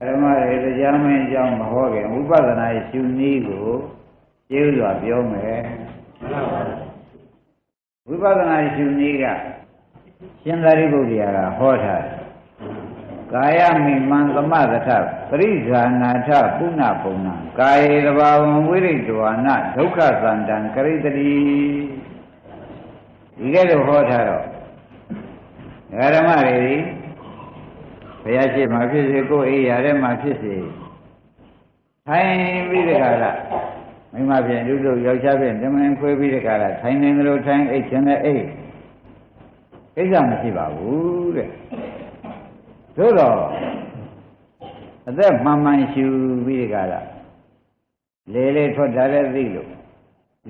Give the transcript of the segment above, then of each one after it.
ဓမ္မတွေတရားမင်းအကြောင်းမဟောခင်ဝိပဿနာရှုနည်းကိုကျေးဇူးစွာပြောမယ်ဝိပဿနာရှုနည်းကရှင်သာရိပုတ္တရာကဟောထားတယ်ကာယမိမံသမသထပရိဇာနာထပုဏ္ဏပုံဏကာယေတဘာဝံဝိရိတဝါနဒုက္ခသန္တံကရိတတိဒီကဲတော့ဟောထားတော့ဓမ္မတွေ ဘုရားရှိခိုးဖြစ်စေကိုယ်အိယာထဲမှာဖြစ်စေထိုင်ပြီးတခါလားမိမဖြင့်လူတို့ယောက်ျားဖြင့်ဓမင်ခွဲပြီးတခါလားထိုင်နေသလိုထိုင်အိတ်ခြင်းနဲ့အိတ်ကိစ္စမရှိပါဘူးတဲ့သို့တော့အသက်မှန်မှန်ရှူပြီးတခါလားလေလေထွက်တာလည်းသိလို့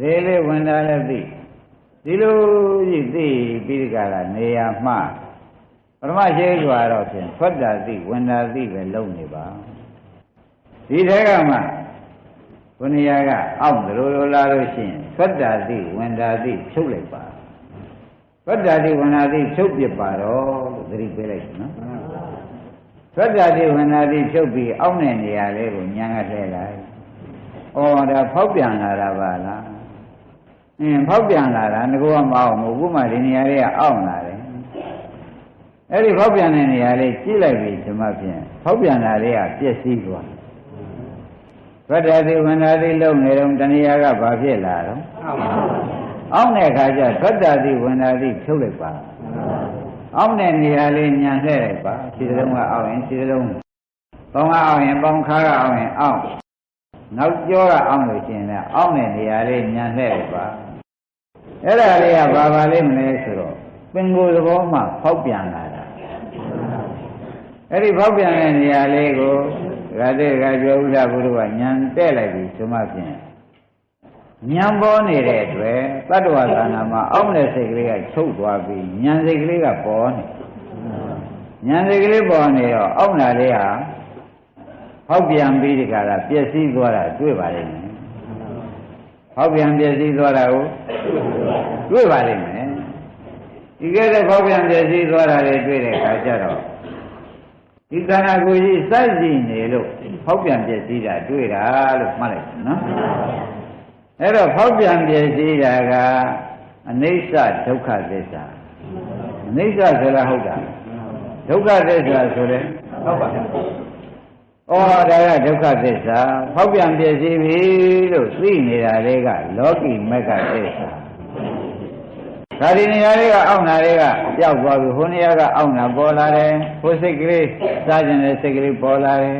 လေလေဝင်တာလည်းသိဒီလိုကြီးသိပြီးတခါလားနေရာမှား ပရမရှိစွာတော့ဖြင့်ထွက်တာသိဝင်တာသိပဲလုံနေပါဒီထဲကမှဘုနိယာကအောက်လိုလိုလာလို့ရှိရင်ထွက်တာသိဝင်တာသိဖြုတ်လိုက်ပါထွက်တာသိဝင်တာသိဖြုတ်ပြပါတော့လို့သတိပေးလိုက်နော်ထွက်တာသိဝင်တာသိဖြုတ်ပြီးအောက်တဲ့နေရာလေးကိုညာကထည့်လိုက်ဩဒါဖောက်ပြန်လာတာပါလားအင်းဖောက်ပြန်လာတာငကောမအောင်ဘူးခုမှဒီနေရာလေးကအောက်လာတယ် အဲ့ဒီဖောက်ပြန်တဲ့နေရာလေးကြည့်လိုက်ပြီဒီမှာဖြင့်ဖောက်ပြန်တာလေးကပြည့်စည်သွားဗတ္တတိဝန္တာတိလုံနေတော့တဏှာကဘာဖြစ်လာတော့အောင်းတဲ့အခါကျဗတ္တတိဝန္တာတိဖြုတ်လိုက်ပါအောင်းတဲ့နေရာလေးညံလှည့်လိုက်ပါခြေစလုံးကအောင်းရင်ခြေစလုံးပေါင်းကအောင်းရင်ပေါင်းခါကအောင်းရင်အောင်းနောက်ကျောကအောင်းလို့ရှိရင်လည်းအောင်းတဲ့နေရာလေးညံလှည့်လိုက်ပါအဲ့ဒါလေးကဘာပါလိမ့်မလဲဆိုတော့ပင်ကိုယ်သဘောမှဖောက်ပြန်လာတာ အဲ့ဒီဖောက်ပြန်တဲ့နေရာလေးကိုဂတဲ့ကပြောဥဒ္ဒဘုရားကညံတဲ့လိုက်ပြီဆိုမှဖြင့်ညံပေါ်နေတဲ့အတွက်တတ္တဝါသာနာမှာအောက်တဲ့စိတ်ကလေးကချုပ်သွားပြီးညံစိတ်ကလေးကပေါ်နေညံစိတ်ကလေးပေါ်နေတော့အောက်နာလေးဟာဖောက်ပြန်ပြီးဒီကရာပျက်စီးသွားတာတွေ့ပါလိမ့်မယ်ဖောက်ပြန်ပျက်စီးသွားတာကိုတွေ့ပါလိမ့်မယ်ဒီကဲတဲ့ဖောက်ပြန်ပျက်စီးသွားတာတွေတွေ့တဲ့အခါကျတော့ ဒီခန္ဓာကိုယ်ကြီးစိုက်ကြည့်နေလို့ဖောက်ပြန်ပျက်စီးတာတွေ့တာလို့မှတ်လိုက်နော်အဲ့တော့ဖောက်ပြန်ပျက်စီးတာကအနိစ္စဒုက္ခသစ္စာအနိစ္စဆိုတာဟုတ်တာဒုက္ခသစ္စာဆိုတဲ့ဟုတ်ပါဘူးဩဒါကဒုက္ခသစ္စာဖောက်ပြန်ပျက်စီးပြီလို့သိနေတာလေးကလောကီမက္ခသစ္စာ ဒါဒီနေရာလေးကအောက်နာလေးကပျောက်သွားပြီဟိုနေရာကအောက်နာပေါ်လာတယ်ဟိုစိတ်ကလေးစားကျင်တဲ့စိတ်ကလေးပေါ်လာတယ်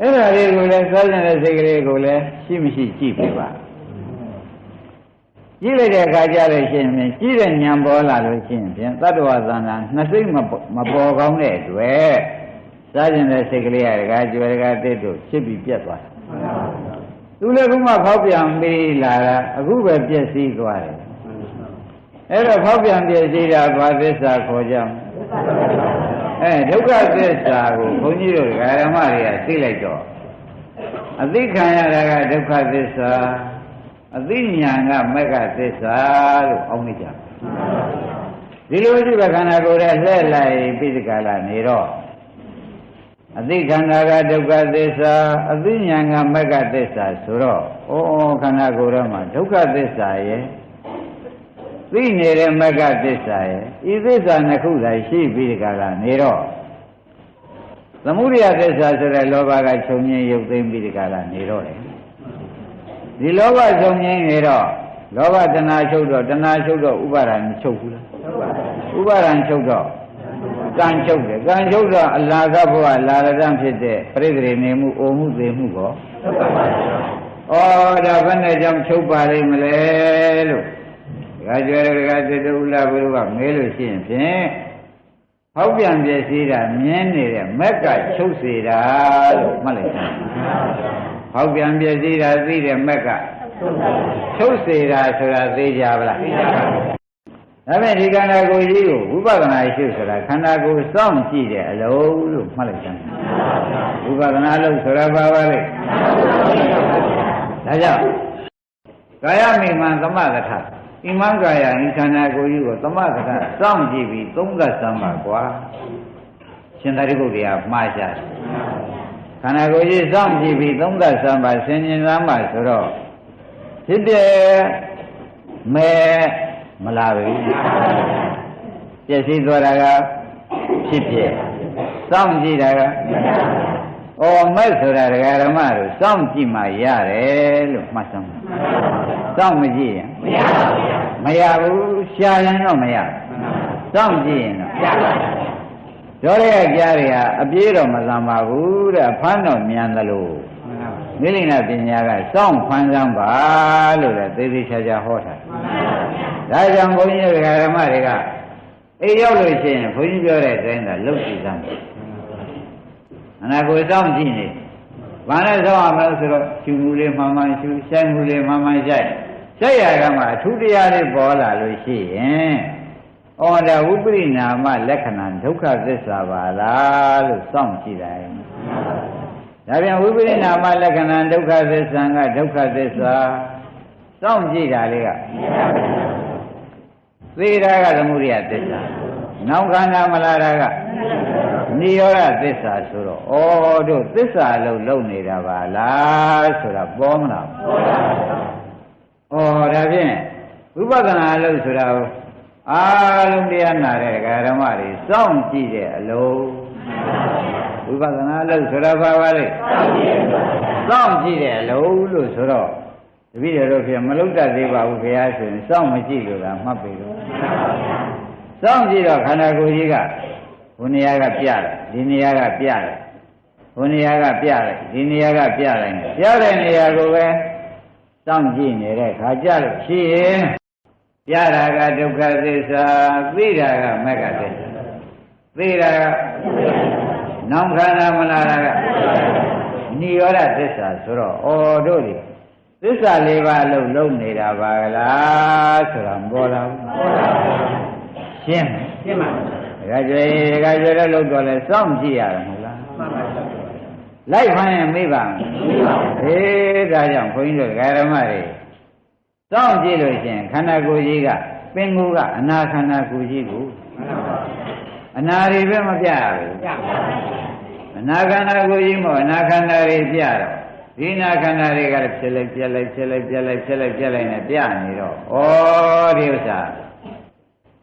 အဲ့ဒါလေးကိုလည်းစားကျင်တဲ့စိတ်ကလေးကိုလည်းရှိမရှိကြည့်ပြပါကြည့်လိုက်တဲ့အခါကျလို့ရှိရင်ကြည့်တဲ့ဉာဏ်ပေါ်လာလို့ရှိရင်ဖြင့်တတ္တဝသန္တာနှစ်စိတ်မပေါ်ကောင်းတဲ့အတွက်စားကျင်တဲ့စိတ်ကလေးကတကားကျွယ်တကားတစ်တို့ဖြစ်ပြီးပြတ်သွားတယ်သူလည်းခုမှဖောက်ပြန်ပြီးလာတာအခုပဲပြည့်စည်သွားတယ် အဲ့တော့ဖောက်ပြန်ပြည့်စည်တာဘာသစ္စာခေါ်ကြမလဲအဲဒုက္ခသစ္စာကိုဘုန်းကြီးတို့ဓမ္မတွေကသိလိုက်တော့အသိခံရတာကဒုက္ခသစ္စာအသိဉာဏ်ကမက္ခသစ္စာလို့အောင်းနေကြဒီလိုရှိတဲ့ခန္ဓာကိုယ်ရဲ့လှည့်လိုက်ပိဋကလာနေတော့အသိခန္ဓာကဒုက္ခသစ္စာအသိဉာဏ်ကမက္ခသစ္စာဆိုတော့ဩခန္ဓာကိုယ်ထဲမှာဒုက္ခသစ္စာရဲ့ သိနေတဲ့မက္ခသစ္စာရဲ့ဤသစ္စာနှစ်ခုသာရှိပြီးဒီကလာနေတော့သမုဒိယသစ္စာဆိုတဲ့လောဘကချုပ်ငင်းရုပ်သိမ်းပြီးဒီကလာနေတော့တယ်ဒီလောဘချုပ်ငင်းနေတော့လောဘတဏှာချုပ်တော့တဏှာချုပ်တော့ဥပါဒံမချုပ်ဘူးလားဥပါဒံချုပ်တော့ကံချုပ်တယ်ကံချုပ်တော့အလာကဘဝလာရတံဖြစ်တဲ့ပြိတ္တိနေမှုအိုမှုသိမှုကောဩဒါဘယ်နဲ့ကြောင့်ချုပ်ပါလိမ့်မလဲလို့ ဒကာကျွဲဒကာစေတုလဘုရားကမဲလို့ရှိရင်ဖြင့်ဟောက်ပြန်ပြည့်စည်တာမြင်းနေတဲ့မက်ကချုပ်စေတာလို့မှတ်လိုက်တာဟောက်ပြန်ပြည့်စည်တာသိတဲ့မက်ကချုပ်စေတာဆိုတာသိကြပါလားသိကြပါဒါပေမဲ့ဒီခန္ဓာကိုယ်ကြီးကိုဝိပဿနာရှုဆိုတာခန္ဓာကိုယ်စောင့်ကြည့်တဲ့အလုံးလို့မှတ်လိုက်ကြတယ်ဝိပဿနာလို့ဆိုတာဘာပါလဲဒါကြောင့်ကာယမိမံသမဂထ ဣမံကာယဤခန္ဓာကိုယ်ကြီးကိုသမဂထစောင့်ကြည့်ပြီးသုံးသပ်စမ်းပါကွာရှင်သာရိပုတ္တရာမှားကြတယ်ခန္ဓာကိုယ်ကြီးစောင့်ကြည့်ပြီးသုံးသပ်စမ်းပါဆင်ញင်စမ်းပါဆိုတော့ဖြစ်တဲ့မဲမလာဘူးပြည့်စည်သွားတာကဖြစ်ဖြစ်စောင့်ကြည့်တာက အော်မဲ့ဆိုတာဒကာဓမ္မတို့စောင့်ကြည့်မှရတယ်လို့မှတ်စမ်းပါစောင့်မကြည့်ရင်မရဘူးရှားရင်တော့မရစောင့်ကြည့်ရင်တော့တို့ရဲ့ကြားတွေဟာအပြေးတော့မလန်ပါဘူးတဲ့ဖမ်းတော့မြန်သလိုမိလိနာပညာကစောင့်ဖမ်းစမ်းပါလို့လည်းသေသေးချာချာဟောတာဒါကြောင့်ဘုန်းကြီးတို့ဓမ္မတွေကအိမ်ရောက်လို့ရှိရင်ဘုန်းကြီးပြောတဲ့အတိုင်းသာလုပ်ကြည့်စမ်းတယ် အနာကိုစောင့်ကြည့်နေဘာနဲ့စောင့်ရမလဲဆိုတော့ရှူမှုလေးမှန်မှန်ရှူဆိုင်မှုလေးမှန်မှန်ဆိုင်ဆိုင်ရကမှအထူးတရားလေးပေါ်လာလို့ရှိရင်ဩဒါဝိပရိနာမလက္ခဏာဒုက္ခသစ္စာပါလားလို့စောင့်ကြည့်တယ်ဒါပြန်ဝိပရိနာမလက္ခဏာဒုက္ခသစ္စာကဒုက္ခသစ္စာစောင့်ကြည့်တာလေးကသေတာကသမုဒိယသစ္စာနောက်ခန္ဓာမလာတာက နိရောဓသစ္စာဆိုတော့ဩတို့သစ္စာလုံးလုံးနေတာပါလားဆိုတာပေါ်မလားပေါ်ပါဘူးဩဒါဖြင့်ဝိပဿနာလို့ဆိုတာအားလုံးတရားနာတဲ့ဓမ္မတွေစောင့်ကြည့်တဲ့အလုံးဝိပဿနာလို့ဆိုတာဘာပါလဲစောင့်ကြည့်တဲ့အလုံးလို့ဆိုတော့တပည့်တော်တို့ဖြင့်မလုတ္တသေးပါဘူးဘုရားဆိုရင်စောင့်မကြည့်လို့လားမှတ်ပြီလို့စောင့်ကြည့်တော့ခန္ဓာကိုယ်ကြီးက ဘုနေရာကပြတယ်ဒီနေရာကပြတယ်ဘုနေရာကပြတယ်ဒီနေရာကပြလိုက်တယ်ပြတဲ့နေရာကိုပဲစောင့်ကြည့်နေတဲ့ခါကြလို့ရှိရင်ပြတာကဒုက္ခသစ္စာသိတာကမက္ခသစ္စာသိတာကနောင်ခန္ဓာမလာတာကနိရောဓသစ္စာဆိုတော့ဩတို့ဒီသစ္စာလေးပါးလုံးလုံးနေတာပါကလားဆိုတာမပေါ်လာဘူးရှင်းရှင်းပါ ဒါကြွေဒါကြွေတော့လုံးတော့လဲစောင့်ကြည့်ရတယ်မဟုတ်လားမှန်ပါပါလိုက်ဖမ်းရင်မေးပါမေးပါအေးဒါကြောင့်ခွန်ကြီးတို့ဓမ္မတွေစောင့်ကြည့်လို့ရှင်ခန္ဓာကိုယ်ကြီးကပင်ကိုယ်ကအနာခန္ဓာကိုယ်ကြီးကိုအနာတွေပဲမပြရဘူးအနာခန္ဓာကိုယ်ကြီးမို့အနာခန္ဓာတွေပြတော့ဒီနာခန္ဓာတွေကလည်းဖြစ်လိုက်ပြက်လိုက်ဖြစ်လိုက်ပြက်လိုက်ဖြစ်လိုက်ပြက်လိုက်နဲ့ပြနေတော့ဩဒီဥစ္စာ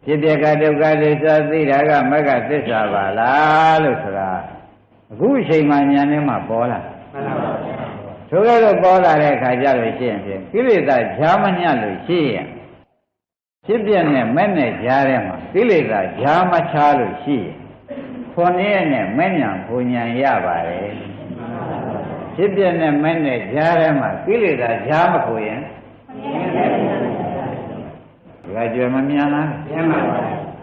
ဖြစ်ပြကဒုက္ခသစ္စာသိတာကမက္ခသစ္စာပါလားလို့ဆိုတာအခုအချိန်မှဉာဏ်နဲ့မှပေါ်လာမှန်ပါပါဆိုကြတော့ပေါ်လာတဲ့အခါကျလို့ရှိရင်ဖြင့်ကိလေသာဈာမညလို့ရှိရင်ဖြစ်ပြနဲ့မဲ့နဲ့ကြားထဲမှာကိလေသာဈာမချလို့ရှိရင်ခွန်ရဲ့နဲ့မဲ့ညာဘုံညာရပါတယ်ဖြစ်ပြနဲ့မဲ့နဲ့ကြားထဲမှာကိလေသာဈာမကိုရင် ဒီကကြွယ်မမြန်လားမြန်ပါပါ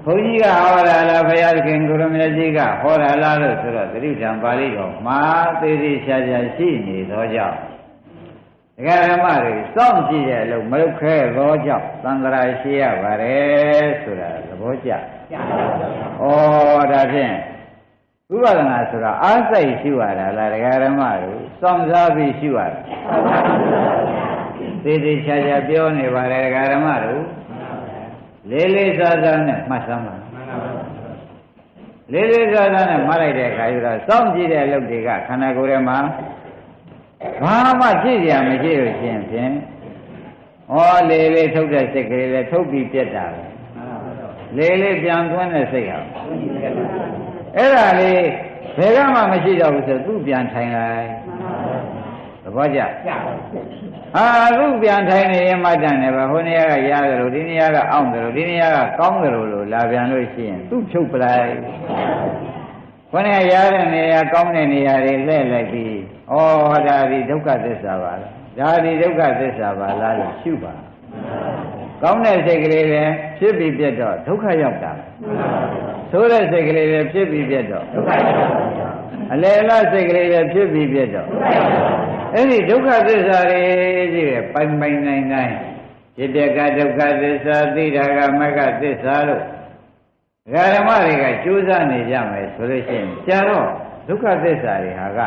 ဘုန်းကြီးကဟောတာလားဘုရားခင်ကိုရမကြီးကဟောတာလားလို့ဆိုတော့သတိဓမ္ပါဠိတော်မှာသေးသေးချာချာရှိနေသောကြောင့်ဒကာဓမ္မတွေစောင့်ကြည့်တဲ့အလုံးမလုပ်ခဲသောကြောင့်သံဃာရှိရပါတယ်ဆိုတာသဘောကျ။ဩဒါဖြင့်ဝိပဿနာဆိုတာအားစိတ်ရှိရတာလားဒကာဓမ္မတို့စောင့်စားပြီးရှိရတာ။သေးသေးချာချာပြောနေပါတယ်ဒကာဓမ္မတို့ လေးလေးစားစားနဲ့မှတ်စမ်းပါလေးလေးစားစားနဲ့မှတ်လိုက်တဲ့အခါကျတော့စောင့်ကြည့်တဲ့အလုပ်တွေကခန္ဓာကိုယ်ထဲမှာဘာမှကြည့်ကြမရှိလို့ရှင်ဖြင့်ဩလေးလေးထုတ်တဲ့စိတ်ကလေးလည်းထုတ်ပြီးပြတ်တာပဲလေးလေးပြန်သွင်းတဲ့စိတ်ဟာအဲ့ဒါလေးဘယ်ကမှမရှိတော့ဘူးဆိုသူ့ပြန်ထိုင်လိုက်သ ဘောကျဟာအခုပြန်ထိုင်နေရင်မှတ်တယ်ပဲဟိုနေရာကရတယ်လို့ဒီနေရာကအောင့်တယ်လို့ဒီနေရာကကောင်းတယ်လို့လို့လာပြန်လို့ရှိရင်သူ့ဖြုတ်ပလိုက်ခொနဲ့ရတဲ့နေရာကောင်းတဲ့နေရာတွေလှည့်လိုက်ပြီးဩဒါဒီဒုက္ခသစ္စာပါလားဒါဒီဒုက္ခသစ္စာပါလားလို့ရှုပါကောင်းတဲ့စိတ်ကလေးပဲဖြစ်ပြီးပြတ်တော့ဒုက္ခရောက်တာဆိုးတဲ့စိတ်ကလေးပဲဖြစ်ပြီးပြတ်တော့ဒုက္ခရောက်တာအလယ်လားစိတ်ကလေးပဲဖြစ်ပြီးပြတ်တော့ဒုက္ခရောက်တာ အဲ့ဒီဒုက္ခသစ္စာတွေကြီးပဲပိုင်ပိုင်နိုင်နိုင်ဖြစ်တဲ့ကဒုက္ခသစ္စာသိတာကမဂ္ဂသစ္စာလို့ဓမ္မတွေကကြိုးစားနေကြမယ်ဆိုလို့ရှိရင်ကြာတော့ဒုက္ခသစ္စာတွေဟာက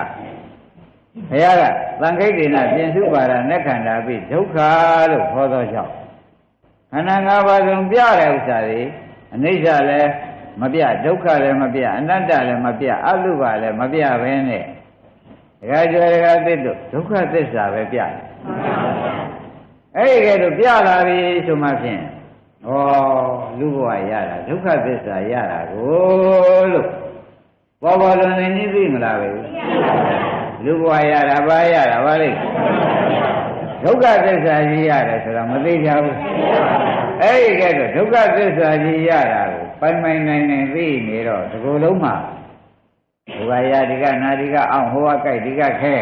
ဘုရားကသံခိတ်ဒေနပြင်စုပါဒနဲ့ခန္ဓာပြီးဒုက္ခလို့ခေါ်သောကြောင့်ခန္ဓာ၅ပါးလုံးပြတဲ့ဥစ္စာတွေအနိစ္စလည်းမပြဒုက္ခလည်းမပြအနတ္တလည်းမပြအလုဘလည်းမပြဘဲနဲ့ ခါကျွဲဒကာသစ်တို့ဒုက္ခသစ္စာပဲပြတယ်အဲ့ဒီကဲတော့ပြလာပြီဆိုမှဖြင့်ဩလူဘဝရတာဒုက္ခသစ္စာရတာကိုလို့ဘောဘောလွန်နေနေသိမလားပဲလူဘဝရတာဘာရတာဘာလဲဒုက္ခသစ္စာကြီးရတယ်ဆိုတော့မသိကြဘူးအဲ့ဒီကဲတော့ဒုက္ခသစ္စာကြီးရတာကိုပိုင်ပိုင်နိုင်နိုင်သိနေတော့ဒီကိုယ်လုံးမှာ ဘုရားရဒီကနာဒီကအောင်ဟိုကကြိုက်ဒီကခဲ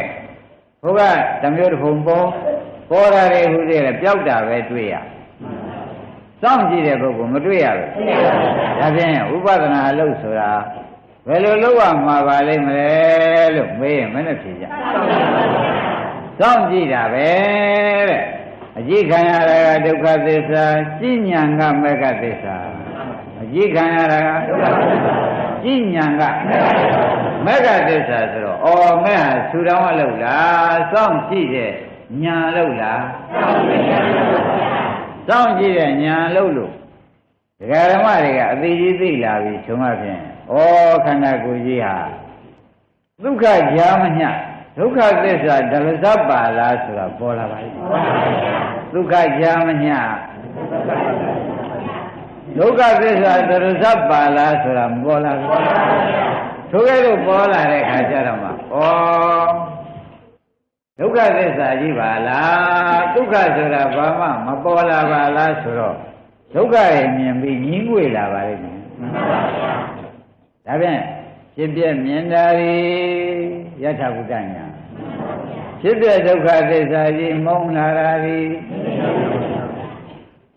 ဟိုကတမျိုးတစ်ဖုံပေါ်ပေါ်လာတယ်ဟူသေးတယ်ပျောက်တာပဲတွေ့ရစောင့်ကြည့်တဲ့ပုဂ္ဂိုလ်မတွေ့ရဘူးဒါဖြင့်ဥပဒနာအလုပ်ဆိုတာဘယ်လိုလုပ်ရမှာပါလိမ့်မလဲလို့မေးရင်မနဲ့ဖြေကြစောင့်ကြည့်တာပဲတဲ့အကြည့်ခံရတာကဒုက္ခသစ္စာကြည်ညာကမေဃသစ္စာအကြည့်ခံရတာကကြ ည်ညာကမေဃသစ္စာဆိုတော့အော်မဲဟာဆူတောင်းအလုပ်လားစောင့်ကြည့်တဲ့ညာလို့လားစောင့်ကြည့်တဲ့ညာလို့လို့ဒကာဓမ္မတွေကအသေးကြီးသိလာပြီထုံးမှဖြင့်ဩခန္ဓာကိုယ်ကြီးဟာဒုက္ခကြာမညဒုက္ခသစ္စာဒလဇပ်ပါလားဆိုတာပေါ်လာပါလိမ့်ဒုက္ခကြာမည ဒုက္ခသစ္စာဒလဇပ်ပါလားဆိုတာမပေါ်လာဘူးထိုကဲ့သို့ပေါ်လာတဲ့ခါကျတော့မှဩဒုက္ခသစ္စာကြီးပါလားဒုက္ခဆိုတာဘာမှမပေါ်လာပါလားဆိုတော့ဒုက္ခရဲ့မြင်ပြီးညီးငွေလာပါလိမ့်မယ်ဒါဖြင့်ဖြစ်ပြမြင်တာရီယထာဘုဒ္ဓညာဖြစ်ပြဒုက္ခသစ္စာကြီးမုံလာတာရီ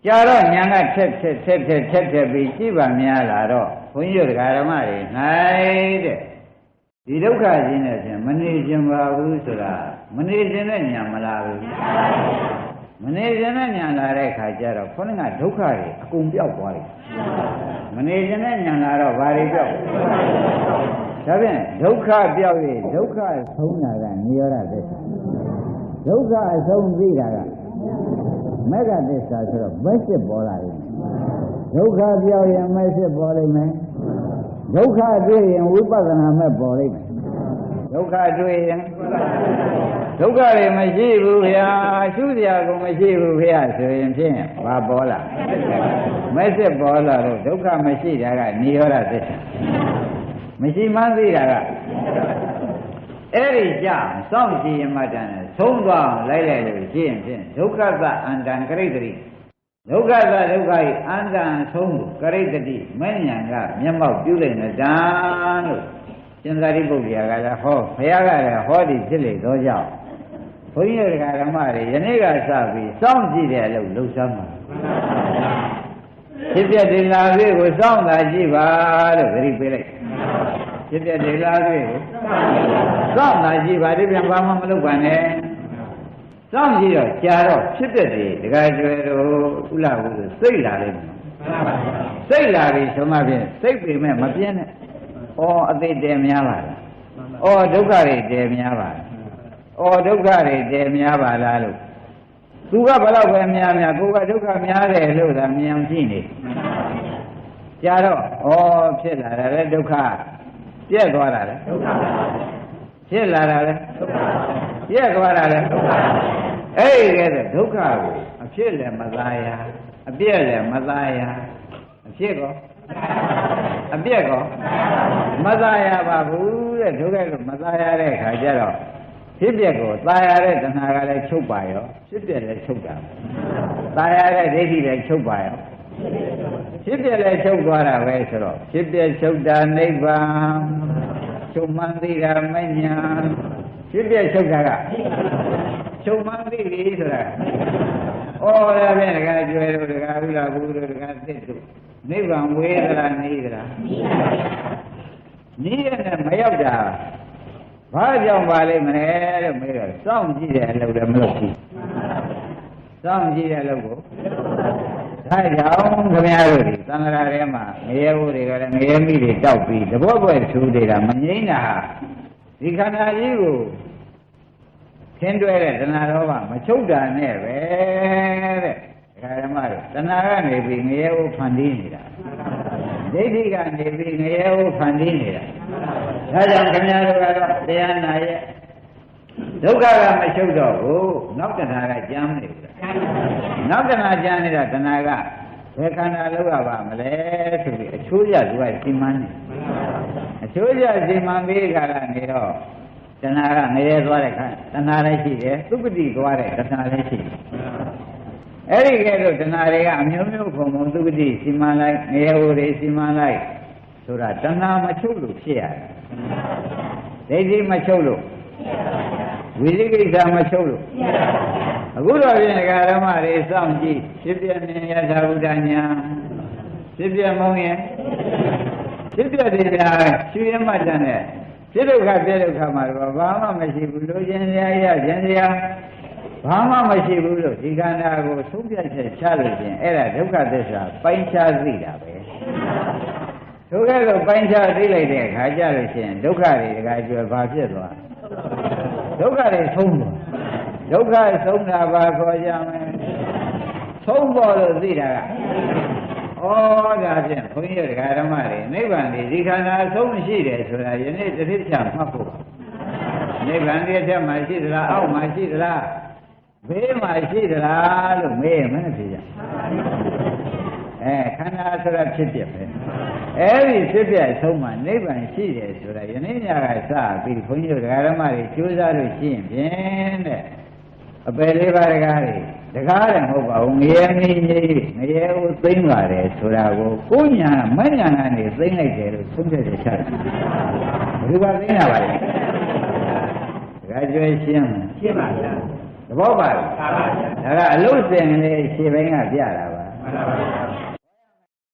ကြာတော့ညာကထက်ထက်ထက်ထက်ထက်ထက်ပြီးကြည့်ပါများလာတော့ဘုန်းကြီးတို့ဓမ္မတွေနိုင်တဲ့ဒီဒုက္ခကြီးနဲ့ဖြင့်မနေခြင်းပါဘူးဆိုတာမနေခြင်းနဲ့ညာမလာဘူးမနေခြင်းနဲ့ညာလာတဲ့ခါကျတော့ခေါင်းကဒုက္ခတွေအကုန်ပြောက်သွားတယ်မနေခြင်းနဲ့ညာလာတော့ဘာတွေပြောက်ဒါဖြင့်ဒုက္ခပြောက်ရင်ဒုက္ခဆုံးတာကနေရောဓသစ္စာဒုက္ခအဆုံးသိတာက မဂ္ဂသစ္စာဆိုတော့မက်စစ်ပေါ်လာတယ်ဒုက္ခပြောက်ရင်မက်စစ်ပေါ်လိမ့်မယ်ဒုက္ခတွေ့ရင်ဝိပဿနာမဲ့ပေါ်လိမ့်မယ်ဒုက္ခတွေ့ရင်ဒုက္ခတွေမရှိဘူးဗျာရှုစရာကိုမရှိဘူးဗျာဆိုရင်ဖြင့်ဘာပေါ်လာမက်စစ်ပေါ်လာတော့ဒုက္ခမရှိတာကនិရောဓသစ္စာမရှိမှသိတာက အဲ့ဒီကြစောင့်ကြည့်ရမှတန်တယ်သုံးသွားလိုက်လိုက်လို့ရှိရင်ဖြင့်ဒုက္ခသအန္တံကရိတ္တိဒုက္ခသဒုက္ခဤအန္တံဆုံးကိုကရိတ္တိမဉ္ဇဏ်ကမျက်မှောက်ပြုလိုက်တဲ့တန်လို့ရှင်သာရိပုတ္တရာကလည်းဟောဘုရားကလည်းဟောဒီဖြစ်လေတော့ကြောင့်ဘုန်းကြီးတို့ဓမ္မတွေယနေ့ကစပြီးစောင့်ကြည့်တဲ့အလုပ်လှုပ်ရှားမှာဖြစ်ပြဒေလာလေးကိုစောင့်တာကြည့်ပါလို့ဂရိပေးလိုက် ဖြစ်ပြဒေလာလေးကိုစောင့်တာကြည့်ပါဒီပြန်ဘာမှမလုပ်ပါနဲ့စောင့်ကြည့်တော့ကြာတော့ဖြစ်ပြတယ်ဒကာကျွယ်တို့ဥလာဘူးဆိုစိတ်လာလိမ့်မယ်စိတ်လာပြီဆိုမှဖြင့်စိတ်ပေမဲ့မပြင်းနဲ့ဩအသေးတယ်များပါလားဩဒုက္ခတွေတယ်များပါလားဩဒုက္ခတွေတယ်များပါလားလို့သူကဘလောက်ပဲများများကိုကဒုက္ခများတယ်လို့သာမြင်ကြည့်နေကြာတော့ဩဖြစ်လာတယ်လေဒုက္ခ ပြက်သွားတာလေဒုက္ခဖြစ်လာတာလေဒုက္ခပြက်သွားတာလေဒုက္ခအဲ့ဒီကဲဒုက္ခကိုအဖြစ်လည်းမသားရအပြက်လည်းမသားရအဖြစ်ကောအပြက်ကောမသားရပါဘူးတဲ့ဒုက္ခကိုမသားရတဲ့ခါကျတော့ဖြစ်ပြက်ကိုตายရတဲ့တဏှာကလည်းချုပ်ပါရောဖြစ်ပြက်လည်းချုပ်တာตายရတဲ့ဒိဋ္ဌိလည်းချုပ်ပါရော ဖြစ်ပြက်လည်းချုပ်သွားတာပဲဆိုတော့ဖြစ်ပြက်ချုပ်တာနိဗ္ဗာန်ချုပ်မှန်သိတာမညာဖြစ်ပြက်ချုပ်တာကချုပ်မှန်သိပြီဆိုတာဩဒါဖြင့်ဒကာကျွဲတို့ဒကာဥလာဘူးတို့ဒကာသစ်တို့နိဗ္ဗာန်ဝေးသလားနေသလားနီးရနဲ့မရောက်တာဘာကြောင့်ပါလိမ့်မလဲလို့မေးတော့စောင့်ကြည့်တဲ့အလုပ်လည်းမလုပ်ဘူးစောင့်ကြည့်တဲ့အလုပ်ကို ဒါကြောင့်ခင်ဗျားတို့ဒီသံဃာထဲမှာငရဲဘူးတွေကလည်းငရဲမိတွေတောက်ပြီးတဘောပွဲထူနေတာမငိမ့်တာဟာဒီခန္ဓာကြီးကိုခင်းတွဲတဲ့တဏှာတော်ကမချုပ်တာနဲ့ပဲတဲ့ဒကာဓမ္မတို့တဏှာကနေပြီးငရဲဘူးဖန်တီးနေတာဒိဋ္ဌိကနေပြီးငရဲဘူးဖန်တီးနေတာဒါကြောင့်ခင်ဗျားတို့ကတော့တရားနာရဲ့ဒုက္ခကမချုပ်တော့ဘူးနောက်တဏှာကကြမ်းနေဘူး နောက်တဏှာကြမ်းနေတာတဏှာကဘယ်ခန္ဓာလောက်ရပါမလဲဆိုပြီးအချိုးရသူကစီမံနေအချိုးရစီမံပြီးခါကနေတော့တဏှာကငရဲသွားတဲ့ခါတဏှာလည်းရှိတယ်သုပတိသွားတဲ့တဏှာလည်းရှိတယ်အဲ့ဒီကဲတော့တဏှာတွေကအမျိုးမျိုးခုံခုံသုပတိစီမံလိုက်ငရဲဟိုတွေစီမံလိုက်ဆိုတာတဏှာမချုပ်လို့ဖြစ်ရတယ်ဒိဋ္ဌိမချုပ်လို့ဝိသိကိစ္စမချုပ်လို့ အခုတော့ပြင်ဒကာဓမ္မတွေစောင့်ကြည့်ဖြစ်ပြမြင်ရတာဘုဒ္ဓညာဖြစ်ပြမုံရင်ဖြစ်ပြတရားရှင်းရမှတ်တဲ့ဖြစ်ဒုက္ခပြဒုက္ခမှာတော့ဘာမှမရှိဘူးလိုချင်စရာရခြင်းစရာဘာမှမရှိဘူးလို့ဒီခန္ဓာကိုသုံးပြချက်ချလို့ခြင်းအဲ့ဒါဒုက္ခသစ္စာပိုင်းခြားသိတာပဲဒုက္ခကိုပိုင်းခြားသိလိုက်တဲ့အခါကျလို့ရှိရင်ဒုက္ခတွေတခါကျွယ်ဘာဖြစ်သွားဒုက္ခတွေဆုံးသွား ဒုက္ခဆုံးတာဘာခေါ်ကြမလဲဆုံးပေါ်လို့သိတာကဩဒါဖြင့်ဘုန်းကြီးတို့ဓမ္မတွေနိဗ္ဗာန်ဒီဒီခန္ဓာအဆုံးမရှိတယ်ဆိုတာယနေ့တစ်ဖြစ်ချမှတ်ဖို့နိဗ္ဗာန်ဒီအထက်မှာရှိသလားအောက်မှာရှိသလားဘေးမှာရှိသလားလို့မေးရင်မနဲ့ဖြေကြအဲခန္ဓာဆိုတာဖြစ်ပြပဲအဲ့ဒီဖြစ်ပြအဆုံးမှာနိဗ္ဗာန်ရှိတယ်ဆိုတာယနေ့ညကစပြီးဘုန်းကြီးတို့ဓမ္မတွေကြိုးစားလို့ရှိရင်ဖြင့်တဲ့ အပယ်လေးပါးတကားတွေတကားတယ်မဟုတ်ပါဘူးငရဲနေကြီးငရဲကိုသိမ့်ပါတယ်ဆိုတာကိုကိုညာမညာကနေသိမ့်လိုက်တယ်လို့သုံးချက်ချက်ချတယ်ဘယ်လိုပါသိမ့်ရပါလဲတကားကျွဲရှင်းရှင်းပါဗျာသဘောပါလားသာပါဗျာဒါကအလုတ်စင်လေးရှေ့ဘင်းကပြတာပါမှန်ပါဗျာ